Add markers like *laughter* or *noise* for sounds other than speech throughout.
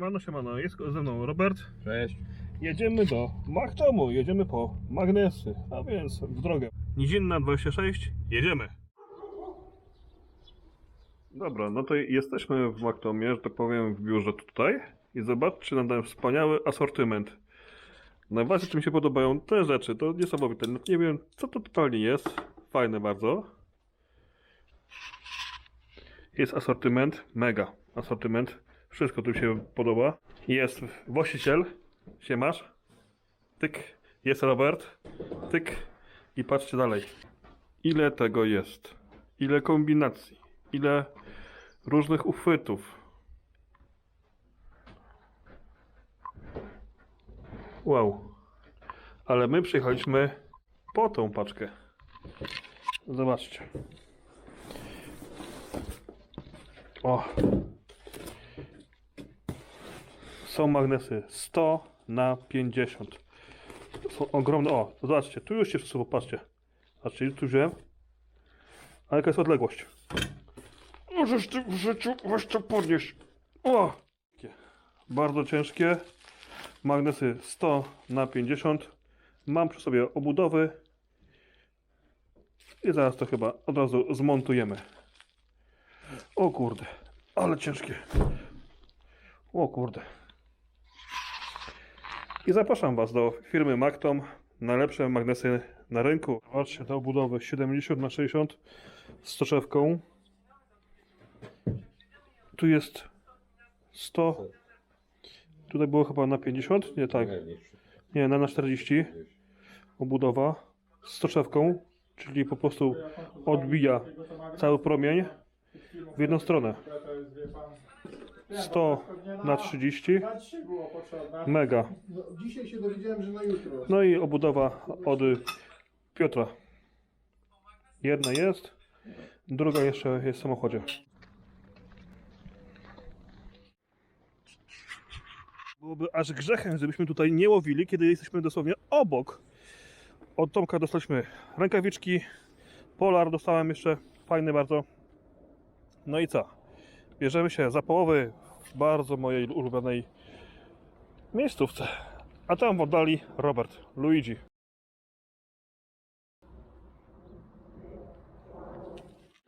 Siemano, siemano, jest ze mną Robert. Cześć. Jedziemy do Maktomu, jedziemy po magnesy, a więc w drogę. Nizinna 26, jedziemy. Dobra, no to jesteśmy w Maktomie, że tak powiem, w biurze tutaj i zobaczcie na ten wspaniały asortyment. Najbardziej mi się podobają te rzeczy, to niesamowite. Nie wiem, co to totalnie jest. Fajne bardzo. Jest asortyment, mega asortyment. Wszystko tu się podoba. Jest właściciel, siemasz, tyk, jest Robert, tyk i patrzcie dalej. Ile tego jest? Ile kombinacji? Ile różnych uchwytów? Wow. Ale my przyjechaliśmy po tą paczkę. Zobaczcie. O. Są magnesy 100 na 50. To są ogromne. O, zobaczcie, tu już się wszystko popatrzcie. Zobaczcie, tu wziąłem. A jaka jest odległość? Możesz ty w życiu weź podnieść. O! Bardzo ciężkie. Magnesy 100 na 50. Mam przy sobie obudowy. I zaraz to chyba od razu zmontujemy. O kurde, ale ciężkie. O kurde. I zapraszam Was do firmy Maktom. Najlepsze magnesy na rynku. Patrzcie, do obudowy 70 na 60 z soczewką. Tu jest 100. Tutaj było chyba na 50? Nie, tak. Nie, na, na 40. Obudowa z soczewką, czyli po prostu odbija cały promień w jedną stronę. 100 na 30. Na dzisiaj było potrzebne. Mega. Dzisiaj się dowiedziałem, że na jutro. No i obudowa od Piotra. Jedna jest, druga jeszcze jest w samochodzie. Byłoby aż grzechem, żebyśmy tutaj nie łowili, kiedy jesteśmy dosłownie obok. Od Tomka dostaliśmy rękawiczki, polar dostałem jeszcze, fajny bardzo. No i co? Bierzemy się za połowy w bardzo mojej ulubionej miejscówce. A tam w oddali Robert, Luigi.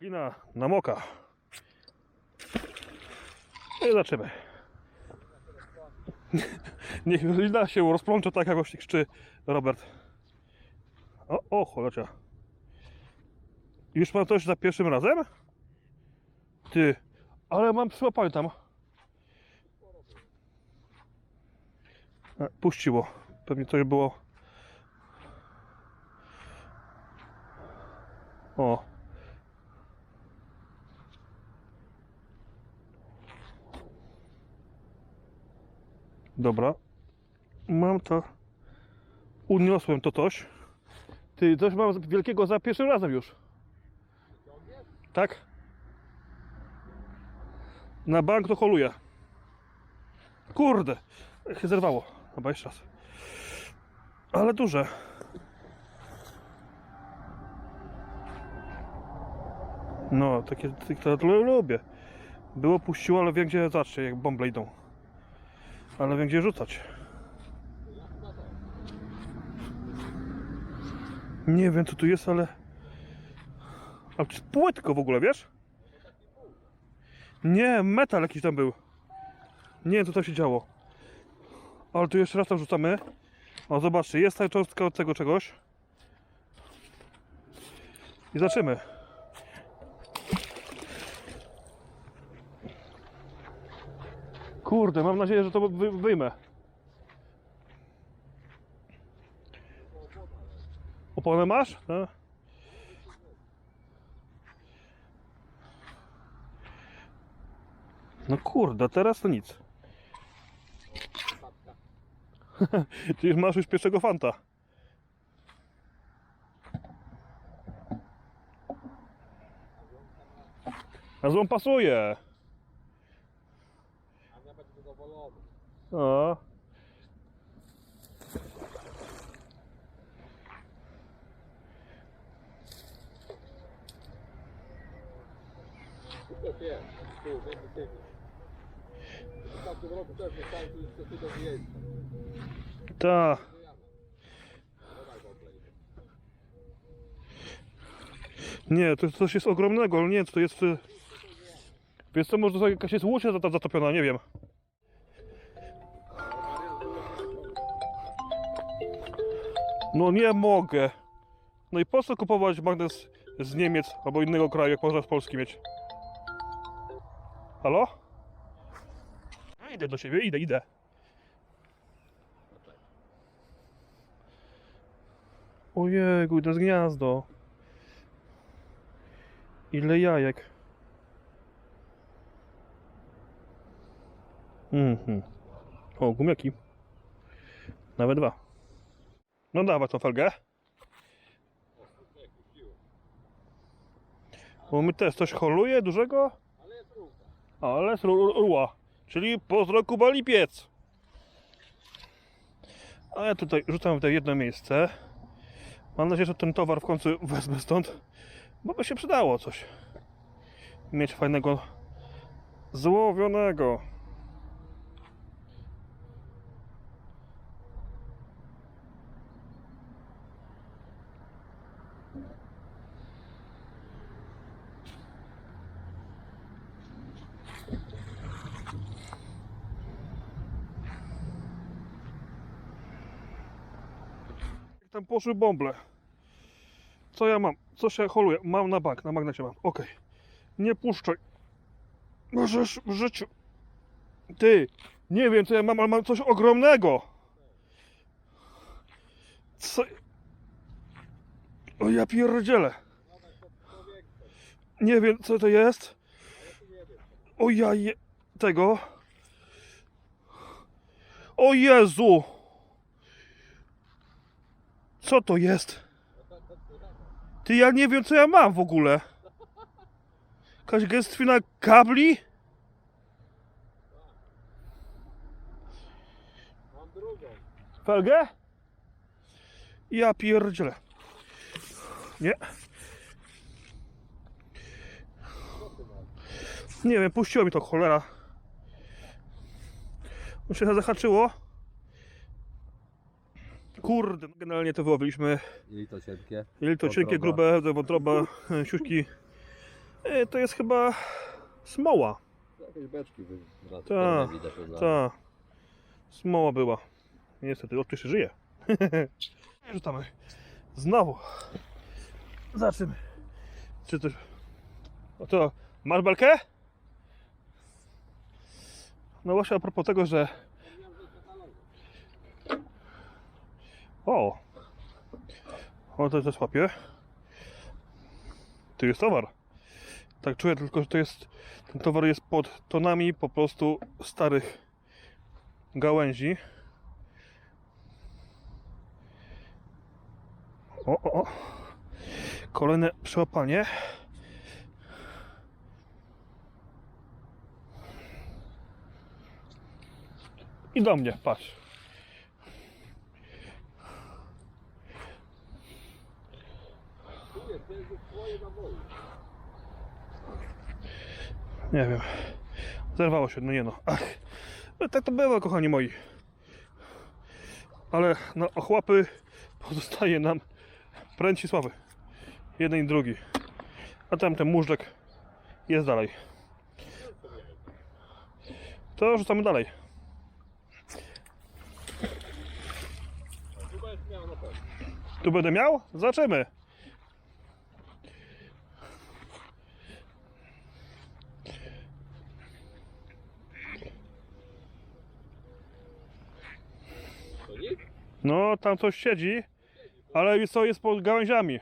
Glina namoka. No i zobaczymy. *laughs* Niech glina się rozplącze tak, jak właśnie krzyczy Robert. O, o, cholecia. Już pan coś za pierwszym razem? Ty, ale mam chyba pamiętam. E, Puściło. Pewnie to było. O. Dobra. Mam to. Uniosłem to coś. Ty, coś mam wielkiego za pierwszym razem już. Tak? Na bank to holuje. Kurde. Się zerwało. Chyba jeszcze raz. Ale duże. No, takie, to lubię. Było puściło, ale wiem gdzie zacznie, jak bąble idą. Ale wiem gdzie rzucać. Nie wiem co tu jest, ale... A to jest płytko w ogóle, wiesz? Nie, metal jakiś tam był. Nie wiem co tam się działo. Ale tu jeszcze raz tam rzucamy. O, zobaczcie, jest ta cząstka od tego czegoś. I zaczynamy. Kurde, mam nadzieję, że to wy wyjmę. Oponę masz? No. No kurde, teraz to nic. *laughs* Ty już masz już pierwszego fanta. A złą pasuje. A nawet zadowolony. O. To jest, tu, między tymi. Tak tym też. Ta. Nie, to coś jest ogromnego, ale nie to jest. y, Wiesz co, może to jakaś jest łódź zatopiona, nie wiem. No nie mogę. No i po co kupować magnes z Niemiec albo innego kraju, jak można z Polski mieć? Halo? Idę do siebie, idę, idę. Ojej, to jest gniazdo. Ile jajek. Mhm. O, gumiaki. Nawet dwa. No dawaj tą felgę. Bo my też coś holuje dużego? Ale jest równa. Ale jest ruła. Czyli pozdro Kuba Lipiec. A ja tutaj rzucam w to jedno miejsce. Mam nadzieję, że ten towar w końcu wezmę stąd. Bo by się przydało coś. Mieć fajnego złowionego. Jak tam poszły bąble. Co ja mam? Co się holuje? Mam na bank, na magnecie mam. Okej. Nie puszczaj. Możesz w życiu. Ty, nie wiem co ja mam, ale mam coś ogromnego. Co? O ja pierdzielę. Nie wiem co to jest. O ja je... Tego. O Jezu! Co to jest? Ty, ja nie wiem, co ja mam w ogóle. Jakaś gęstwina kabli? Mam drugą. Felgę? Ja pierdzielę. Nie. Nie wiem, puściło mi to cholera. No się zahaczyło. Kurde, generalnie to wyłowiliśmy I to cienkie. Ile to cienkie, grube, wątroba, e, siuśki. E, To jest chyba smoła. Jakieś beczki Ta, widać. Ta. Smoła była. Niestety, od się żyje. *laughs* Rzucamy. Znowu. Zobaczymy. Czy to... O to... Masz belkę? No właśnie a propos tego, że... O! O, to też łapie. Tu jest towar. Tak czuję tylko, że to jest... Ten towar jest pod tonami po prostu starych gałęzi. O, o, o. Kolejne przełapanie. I do mnie, patrz. Nie wiem. Zerwało się, no nie no. Ach. No tak to było, kochani moi. Ale na ochłapy pozostaje nam pręci sławy. Jeden i drugi. A tamten mużdżek jest dalej. To rzucamy dalej. Tu będę miał? Zobaczymy. To nic? No, tam coś siedzi, ale co jest pod gałęziami.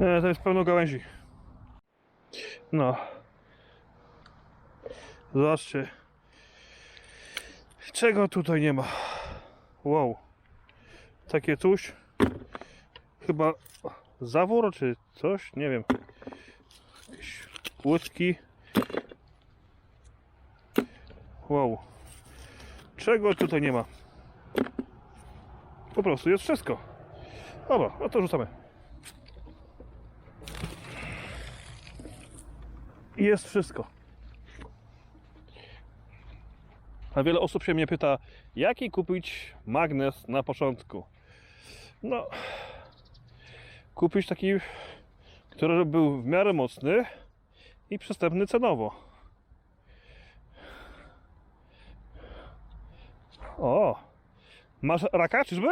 Nie, to jest pełno gałęzi. No. Zobaczcie. Czego tutaj nie ma? Wow. Takie coś. Chyba zawór czy coś? Nie wiem. Jakieś łódki. Wow. Czego tutaj nie ma? Po prostu jest wszystko. Dobra, no to rzucamy. Jest wszystko. A wiele osób się mnie pyta, jaki kupić magnes na początku. No, kupić taki, który był w miarę mocny i przystępny cenowo. O, masz raka, czyżby?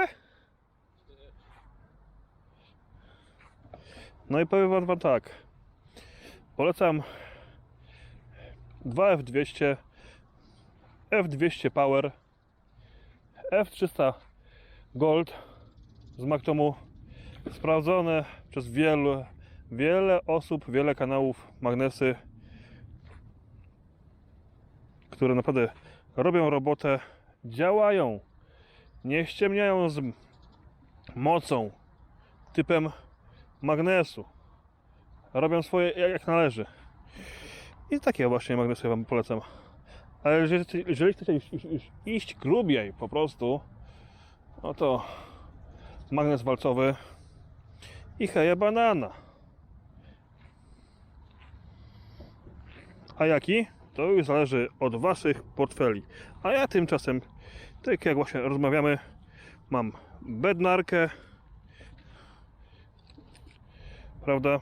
No i powiem wam, tak. Polecam 2F200, F200 Power, F300 Gold z Magtomu. Sprawdzone przez wielu, wiele osób, wiele kanałów magnesy, które naprawdę robią robotę, działają, nie ściemniają z mocą, typem magnesu. Robią swoje jak należy. I takie właśnie magnesy Wam polecam. Ale jeżeli, jeżeli chcecie iść, iść, iść, iść grubiej po prostu, no to magnes walcowy i heja banana. A jaki? To już zależy od Waszych portfeli. A ja tymczasem, tak jak właśnie rozmawiamy, mam bednarkę, prawda?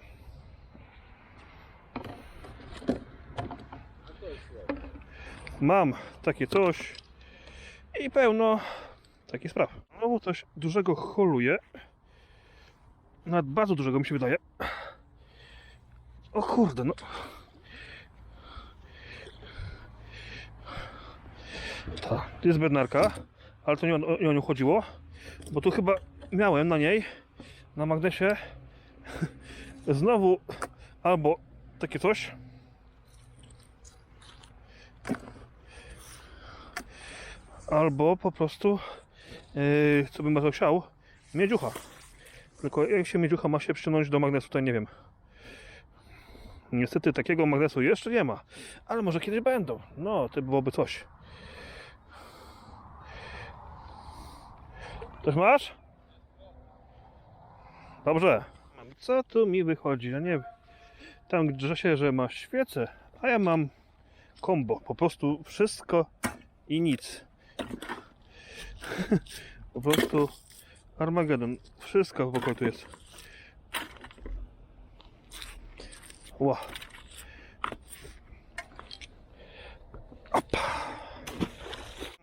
Mam takie coś i pełno takich spraw. Znowu coś dużego holuje. Nawet bardzo dużego mi się wydaje. O kurde, no. Ta, to jest bednarka, ale to nie nie o nią chodziło, bo tu chyba miałem na niej, na magnesie, *laughs* znowu albo takie coś, albo po prostu, yy, co bym bardzo chciał, miedziucha. Tylko jak się miedziucha ma się przyciągnąć do magnesu, to nie wiem. Niestety takiego magnesu jeszcze nie ma, ale może kiedyś będą. No, to byłoby coś. Coś masz? Dobrze. Co tu mi wychodzi? Ja nie wiem. Tam drze się, że ma świecę, a ja mam kombo. Po prostu wszystko i nic. *laughs* po prostu Armagedon. Wszystko wokół tu jest. Ła.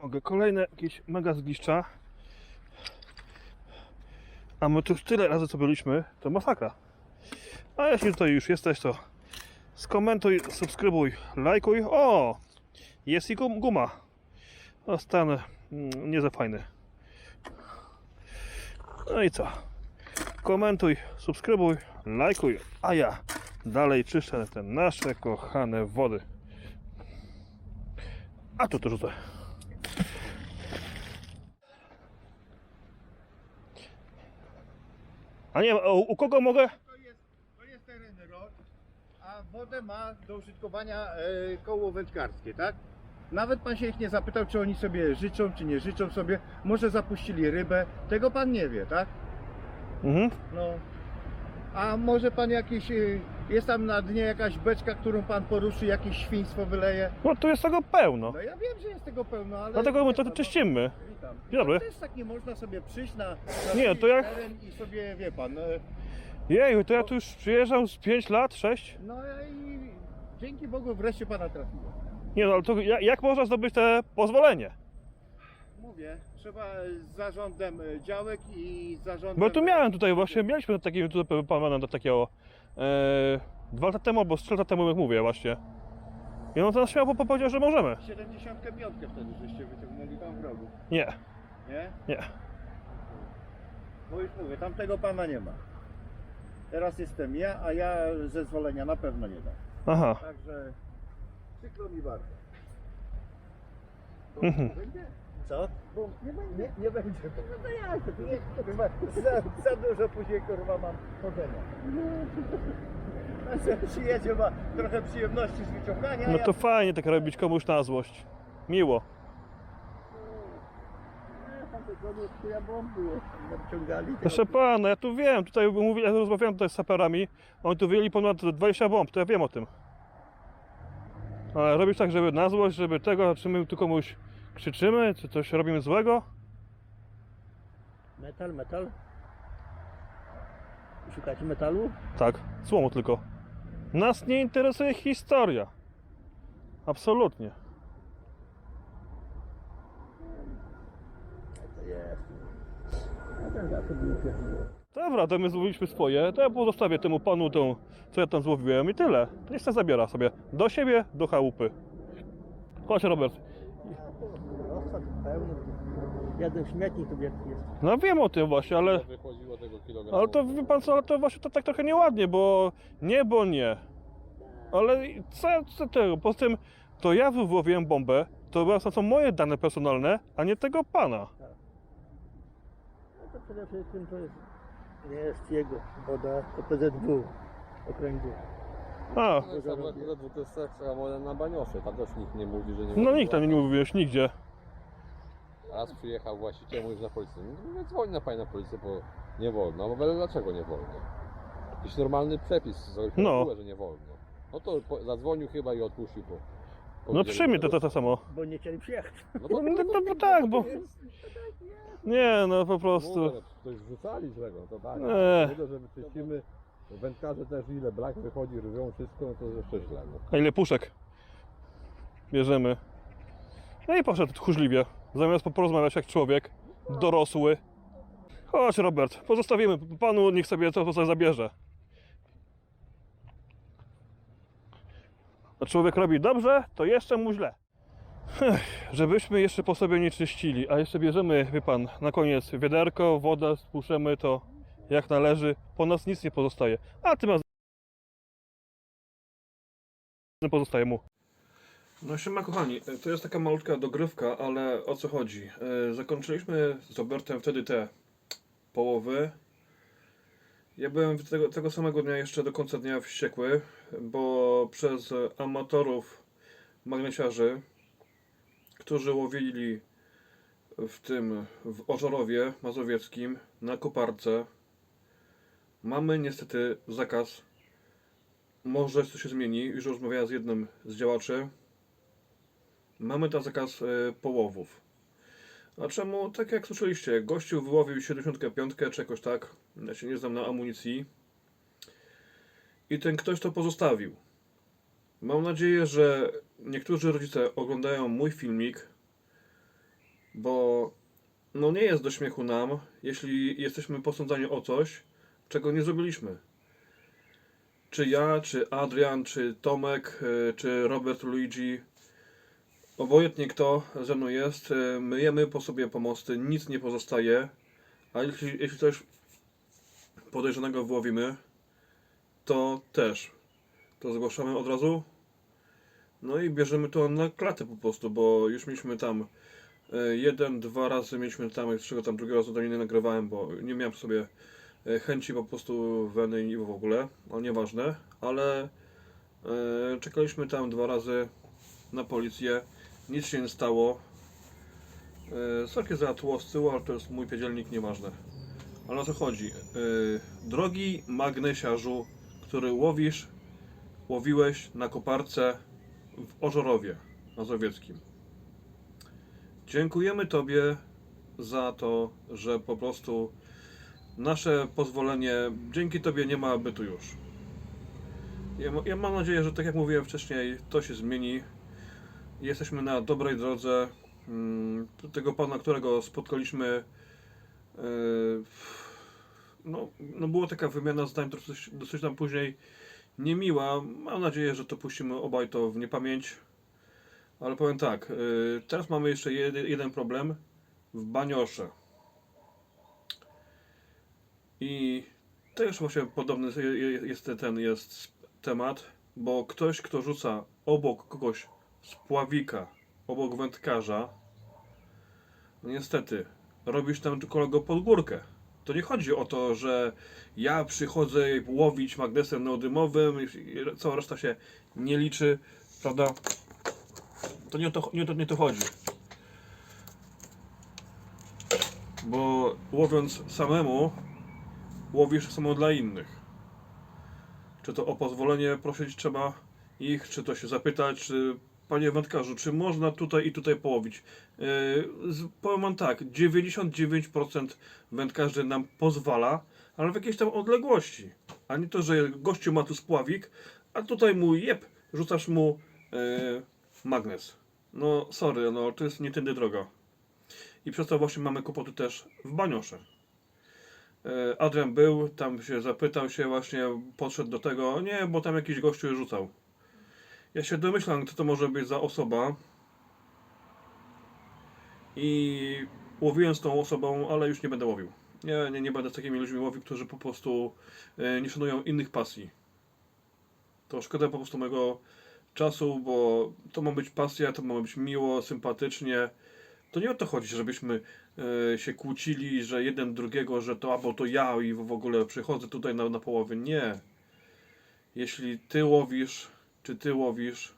Mogę kolejne jakieś mega zgliszcza. A my tu już tyle razy co byliśmy, to masakra. A jeśli tutaj już jesteś, to skomentuj, subskrybuj, lajkuj. O! Jest i gum, guma. O, stan mm, nie za fajny. No i co? Komentuj, subskrybuj, lajkuj, a ja dalej czyszczę te nasze kochane wody. A tu to rzucę. A nie, u, u kogo mogę? To jest, to jest teren ROT, a wodę ma do użytkowania e, koło wędkarskie, tak? Nawet pan się ich nie zapytał, czy oni sobie życzą, czy nie życzą sobie. Może zapuścili rybę, tego pan nie wie, tak? Mhm. No. A może pan jakiś, y, jest tam na dnie jakaś beczka, którą pan poruszy, jakieś świństwo wyleje? No tu jest tego pełno. No ja wiem, że jest tego pełno, ale... Dlatego my to czyścimy. Witam. Dzień dobry. To też tak nie można sobie przyjść na, na Nie, to jak- teren i sobie, wie pan, e, Jeju, to ja tu już przyjeżdżam z 5 lat, 6. no i dzięki Bogu wreszcie pana trafiło. Nie no, ale to ja- jak można zdobyć te pozwolenie? Mówię, trzeba z zarządem e, działek i zarządem... Bo ja tu miałem tutaj właśnie, mieliśmy takiego tutaj pana do takiego e, dwa lata temu albo trzy lata temu, jak mówię właśnie. I on to nas śmiało po- powiedział, że możemy. 75 wtedy żeście wyciągnęli tam w rogu, Nie, nie? nie. Bo już mówię, tamtego pana nie ma. Teraz jestem ja, a ja zezwolenia na pewno nie dam. Aha. Także przykro mi bardzo. Mhm. Będzie? Co? Bo nie będzie. Nie, nie będzie. No to ja nie, kurwa, za, za dużo później kurwa mam chodzenia. A sobie przyjedzie ma trochę przyjemności z wyciągania. No ja- to fajnie tak robić komuś na złość. Miło. Ja tam naciągali. Proszę pana, ja tu wiem, tutaj mówię, ja rozmawiałem tutaj z saperami, oni tu wyjęli ponad 20 bomb, to ja wiem o tym. Ale robisz tak, żeby na złość, żeby tego, czy my tu komuś krzyczymy, czy coś robimy złego? Metal, metal. Szukacie metalu? Tak, słomu tylko. Nas nie interesuje historia. Absolutnie. To jest. A ten był uciekł. Dobra, to my złowiliśmy swoje, to ja pozostawię temu panu tą, co ja tam złowiłem i tyle. Niech se zabiera sobie do siebie, do chałupy. Chodź Robert. Rozsad pełny. Jeden śmietnik tu wielki jest. No wiem o tym właśnie, ale... Wychodziło tego kilogramu. Ale to wie pan co, ale to właśnie to tak trochę nieładnie, bo nie, bo nie. Ale co, co tego? Poza tym to ja wyłowiłem bombę, to były to są moje dane personalne, a nie tego pana. No to przede wszystkim to jest. Nie jest jego woda, to PZW okręgu. A, No i sam akurat na baniosze, tam też nikt nie mówi, że nie no nikt tam nie mówiłeś, nigdzie. Raz przyjechał właściciel, mówisz na policję. No mówię, dzwoń na pani na policję, bo nie wolno. A mówię, dlaczego nie wolno? Jakiś normalny przepis z No. no. że nie wolno. No to po, zadzwonił chyba i odpuścił. Po, No powiedzieli, przyjmie to, że- to, to samo. Bo nie chcieli przyjechać. No bo, *laughs* No, to- to tak, bo- *laughs* Nie, no po prostu. Mówię, Ktoś wrzucali złego, to tak. Nie. że wyczyścimy. Wędkarze też ile brak wychodzi, rwią wszystko, no to jeszcze źle. No. A ile puszek bierzemy? No i poszedł tchórzliwie. Zamiast porozmawiać jak człowiek, dorosły. Chodź Robert, pozostawimy panu, niech sobie to, to sobie zabierze. A człowiek robi dobrze, to jeszcze mu źle. Żebyśmy jeszcze po sobie nie czyścili, a jeszcze bierzemy, wie pan, na koniec wiaderko, wodę, spuszczemy to jak należy, po nas nic nie pozostaje. A tym razem pozostaje mu. No siema kochani, to jest taka malutka dogrywka, ale o co chodzi? E, Zakończyliśmy z Robertem wtedy te połowy. Ja byłem tego, tego samego dnia jeszcze do końca dnia wściekły, bo przez amatorów magnesiarzy, którzy łowili w tym, w Ożorowie Mazowieckim, na koparce, mamy niestety zakaz może to się zmieni, już rozmawiałem z jednym z działaczy. Mamy tam zakaz e, połowów. A czemu? Tak jak słyszeliście, gościu wyłowił 75 czy jakoś tak, ja się nie znam na amunicji. I ten ktoś to pozostawił. Mam nadzieję, że niektórzy rodzice oglądają mój filmik, bo no nie jest do śmiechu nam, jeśli jesteśmy posądzani o coś, czego nie zrobiliśmy czy ja, czy Adrian, czy Tomek, e, czy Robert Luigi, obojętnie kto ze mną jest, e, myjemy po sobie pomosty, nic nie pozostaje, a jeśli, jeśli coś podejrzanego wyłowimy, to też to zgłaszamy od razu. No i bierzemy to na klatę po prostu, bo już mieliśmy tam e, jeden, dwa razy mieliśmy tam, z czego tam drugiego razu to nie nagrywałem, bo nie miałem sobie e, chęci po prostu weny i w ogóle, ale nieważne, ale e, czekaliśmy tam dwa razy na policję, nic się nie stało. E, sok jest za tło z tyłu, ale to jest mój piedzielnik, nieważne. Ale o co chodzi? Drogi magnesiarzu, który łowisz, łowiłeś na koparce w Ożorowie Mazowieckim. Dziękujemy Tobie za to, że po prostu nasze pozwolenie dzięki Tobie nie ma bytu już. Ja, ja mam nadzieję, że tak jak mówiłem wcześniej, to się zmieni. Jesteśmy na dobrej drodze. Mm, Tego pana, którego spotkaliśmy, yy, no, no była taka wymiana zdań dosyć, dosyć tam później niemiła. Mam nadzieję, że to puścimy obaj to w niepamięć. Ale powiem tak, yy, teraz mamy jeszcze jeden problem w Baniosze. I też właśnie podobny je- je- jest ten jest temat, bo ktoś, kto rzuca obok kogoś z pławika, obok wędkarza, no niestety, robisz tam kolego pod górkę. To nie chodzi o to, że ja przychodzę łowić magnesem neodymowym cała reszta się nie liczy, prawda? To nie o to, nie o to, nie o to chodzi. Bo łowiąc samemu, łowisz samo dla innych. Czy to o pozwolenie prosić trzeba ich, czy to się zapytać, czy panie wędkarzu, czy można tutaj i tutaj połowić? Yy, powiem wam tak, 99% wędkarzy nam pozwala, ale w jakiejś tam odległości. A nie to, że gościu ma tu spławik, a tutaj mu jeb, rzucasz mu yy, magnes. No sorry, no to jest nie tędy droga. I przez to właśnie mamy kłopoty też w Baniosze. E, Adrian był, tam się zapytał się właśnie, podszedł do tego, nie, bo tam jakiś gościu rzucał. Ja się domyślam, kto to może być za osoba. I łowiłem z tą osobą, ale już nie będę łowił. Nie, nie, nie będę z takimi ludźmi łowił, którzy po prostu e, nie szanują innych pasji. To szkoda po prostu mojego czasu, bo to ma być pasja, to ma być miło, sympatycznie. To nie o to chodzi, żebyśmy e, się kłócili, że jeden drugiego, że to albo to ja i w ogóle przychodzę tutaj na, na połowę. Nie. Jeśli ty łowisz, czy ty łowisz,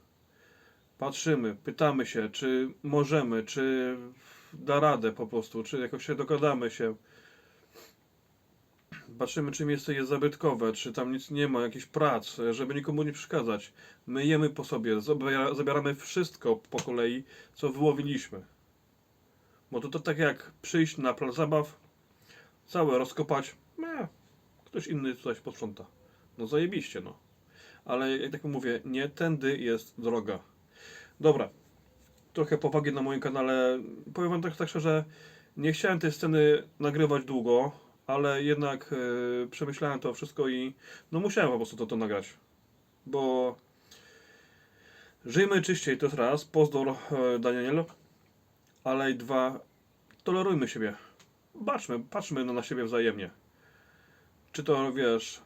patrzymy, pytamy się, czy możemy, czy da radę po prostu, czy jakoś się dogadamy się. Patrzymy, czy miejsce jest zabytkowe, czy tam nic nie ma, jakichś prac, żeby nikomu nie przeszkadzać. Myjemy po sobie, zabiera- zabieramy wszystko po kolei, co wyłowiliśmy. Bo to, to tak jak przyjść na plac zabaw, całe rozkopać, nie, ktoś inny się posprząta. No zajebiście, no. Ale jak tak mówię, nie tędy jest droga. Dobra, trochę powagi na moim kanale. Powiem wam tak, tak szczerze, nie chciałem tej sceny nagrywać długo, ale jednak e, przemyślałem to wszystko i no musiałem po prostu to, to nagrać. Bo żyjmy czyściej, to jest raz, pozdor e, Daniel, ale i dwa, tolerujmy siebie. Baczmy, patrzmy na siebie wzajemnie. Czy to wiesz,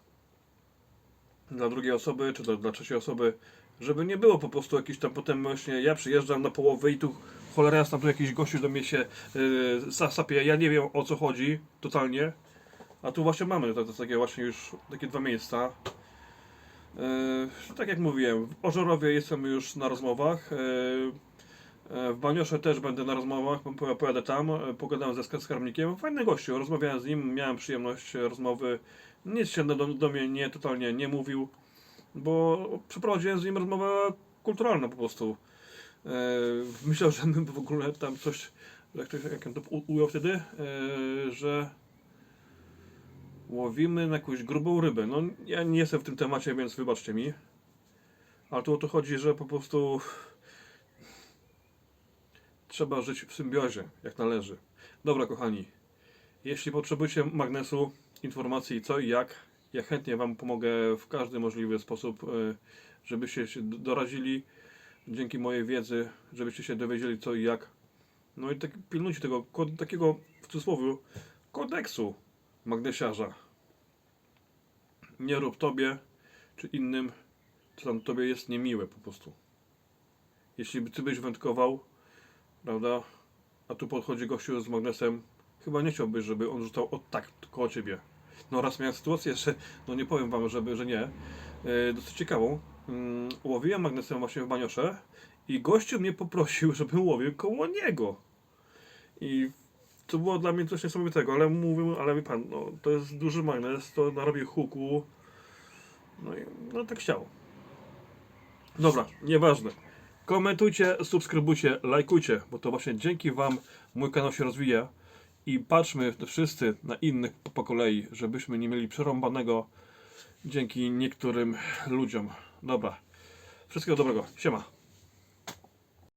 dla drugiej osoby, czy to dla trzeciej osoby, żeby nie było po prostu jakiś tam potem właśnie, ja przyjeżdżam na połowę i tu cholera jasna, tu jakiś gościu do mnie się yy, sapie, ja nie wiem o co chodzi, totalnie. A tu właśnie mamy to, to takie właśnie już takie dwa miejsca. Yy, tak jak mówiłem, w Ożorowie jestem już na rozmowach. Yy, W Baniosze też będę na rozmowach, po- pojadę tam, e, pogadałem ze sk- skarbnikiem. Fajny gościu, rozmawiałem z nim, miałem przyjemność e, rozmowy. Nic się do, do mnie nie, totalnie nie mówił, bo przeprowadziłem z nim rozmowę kulturalną po prostu. E, myślał, że my w ogóle tam coś, jak, to, jak to ujął wtedy, e, że łowimy na jakąś grubą rybę. No ja nie jestem w tym temacie, więc wybaczcie mi. Ale tu o to chodzi, że po prostu trzeba żyć w symbiozie, jak należy. Dobra, kochani, jeśli potrzebujecie magnesu, informacji co i jak, ja chętnie Wam pomogę w każdy możliwy sposób, e, żebyście się d- doradzili dzięki mojej wiedzy, żebyście się dowiedzieli co i jak. No i tak pilnujcie tego takiego, w cudzysłowie, kodeksu magnesiarza. Nie rób tobie czy innym, co tam tobie jest niemiłe po prostu. Jeśli ty byś wędkował, prawda? A tu podchodzi gościu z magnesem. Chyba nie chciałbyś, żeby on rzucał od tak koło ciebie. No raz miałem sytuację, że no nie powiem wam, żeby, że nie. Yy, dosyć ciekawą. Mm, łowiłem magnesem właśnie w Baniosze i gościu mnie poprosił, *laughs* żebym łowił koło niego. I to było dla mnie coś niesamowitego, ale mówił, ale wie pan, no, to jest duży magnes, to narobi huku. No i no tak chciał. Dobra, nieważne. Komentujcie, subskrybujcie, lajkujcie, bo to właśnie dzięki Wam mój kanał się rozwija i patrzmy wszyscy na innych po, kolei, żebyśmy nie mieli przerąbanego dzięki niektórym ludziom. Dobra, wszystkiego dobrego, siema.